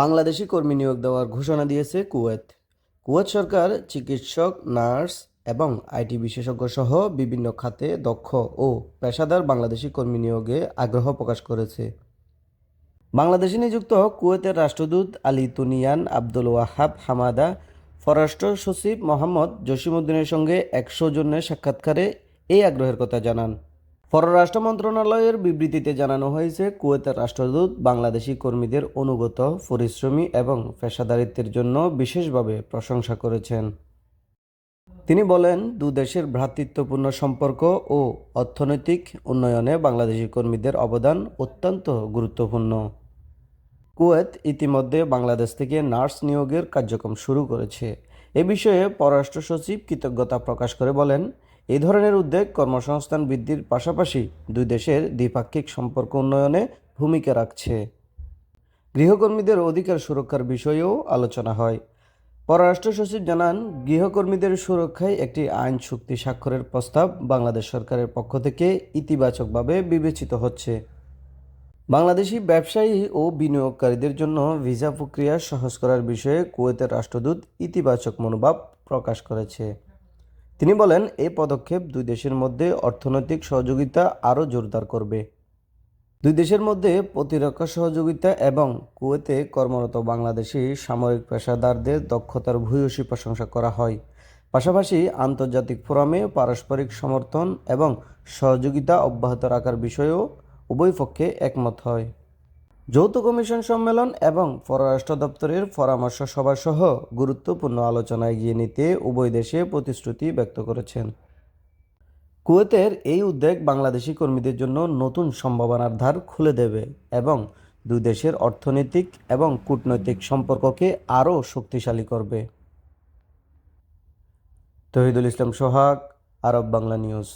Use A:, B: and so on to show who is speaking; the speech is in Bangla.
A: বাংলাদেশি কর্মী নিয়োগ দেওয়ার ঘোষণা দিয়েছে কুয়েত। কুয়েত সরকার, চিকিৎসক, নার্স এবং আইটি বিশেষজ্ঞ সহ বিভিন্ন খাতে দক্ষ ও পেশাদার বাংলাদেশি কর্মী নিয়োগে আগ্রহ প্রকাশ করেছে। বাংলাদেশে নিযুক্ত কুয়েতের রাষ্ট্রদূত আলী তুনিয়ান আব্দুল ওয়াহাব হামাদা, পররাষ্ট্র সচিব মোহাম্মদ জসিমউদ্দিনের সঙ্গে একশো জনের সাক্ষাৎকারে এই আগ্রহের কথা জানান। পররাষ্ট্র মন্ত্রণালয়ের বিবৃতিতে জানানো হয়েছে, কুয়েতের রাষ্ট্রদূত বাংলাদেশি কর্মীদের অনুগত, পরিশ্রমী এবং পেশাদারিত্বের জন্য বিশেষভাবে প্রশংসা করেছেন। তিনি বলেন দু দেশের ভ্রাতৃত্বপূর্ণ সম্পর্ক ও অর্থনৈতিক উন্নয়নে বাংলাদেশি কর্মীদের অবদান অত্যন্ত গুরুত্বপূর্ণ। কুয়েত ইতিমধ্যে বাংলাদেশ থেকে নার্স নিয়োগের কার্যক্রম শুরু করেছে। এ বিষয়ে পররাষ্ট্র সচিব কৃতজ্ঞতা প্রকাশ করে বলেন এই ধরনের উদ্যোগ কর্মসংস্থান বৃদ্ধির পাশাপাশি দুই দেশের দ্বিপাক্ষিক সম্পর্ক উন্নয়নে ভূমিকা রাখছে। গৃহকর্মীদের অধিকার সুরক্ষার বিষয়েও আলোচনা হয়। পররাষ্ট্র সচিব জানান, গৃহকর্মীদের সুরক্ষায় একটি আইন চুক্তি স্বাক্ষরের প্রস্তাব বাংলাদেশ সরকারের পক্ষ থেকে ইতিবাচকভাবে বিবেচিত হচ্ছে। বাংলাদেশি ব্যবসায়ী ও বিনিয়োগকারীদের জন্য ভিসা প্রক্রিয়া সহজ করার বিষয়ে কুয়েতের রাষ্ট্রদূত ইতিবাচক মনোভাব প্রকাশ করেছে। তিনি বলেন এই পদক্ষেপ দুই দেশের মধ্যে অর্থনৈতিক সহযোগিতা আরও জোরদার করবে। দুই দেশের মধ্যে প্রতিরক্ষা সহযোগিতা এবং কুয়েতে কর্মরত বাংলাদেশি সামরিক পেশাদারদের দক্ষতার ভূয়সী প্রশংসা করা হয়। পাশাপাশি আন্তর্জাতিক ফোরামে পারস্পরিক সমর্থন এবং সহযোগিতা অব্যাহত রাখার বিষয়েও উভয় পক্ষে একমত হয়। যৌথ কমিশন সম্মেলন এবং পররাষ্ট্র দপ্তরের পরামর্শ সভা সহ গুরুত্বপূর্ণ আলোচনা এগিয়ে নিতে উভয় দেশে প্রতিশ্রুতি ব্যক্ত করেছেন। কুয়েতের এই উদ্যোগ বাংলাদেশি কর্মীদের জন্য নতুন সম্ভাবনার ধার খুলে দেবে এবং দুই দেশের অর্থনৈতিক এবং কূটনৈতিক সম্পর্ককে আরও শক্তিশালী করবে। Tohidul Islam Sohag, Arab Bangla news.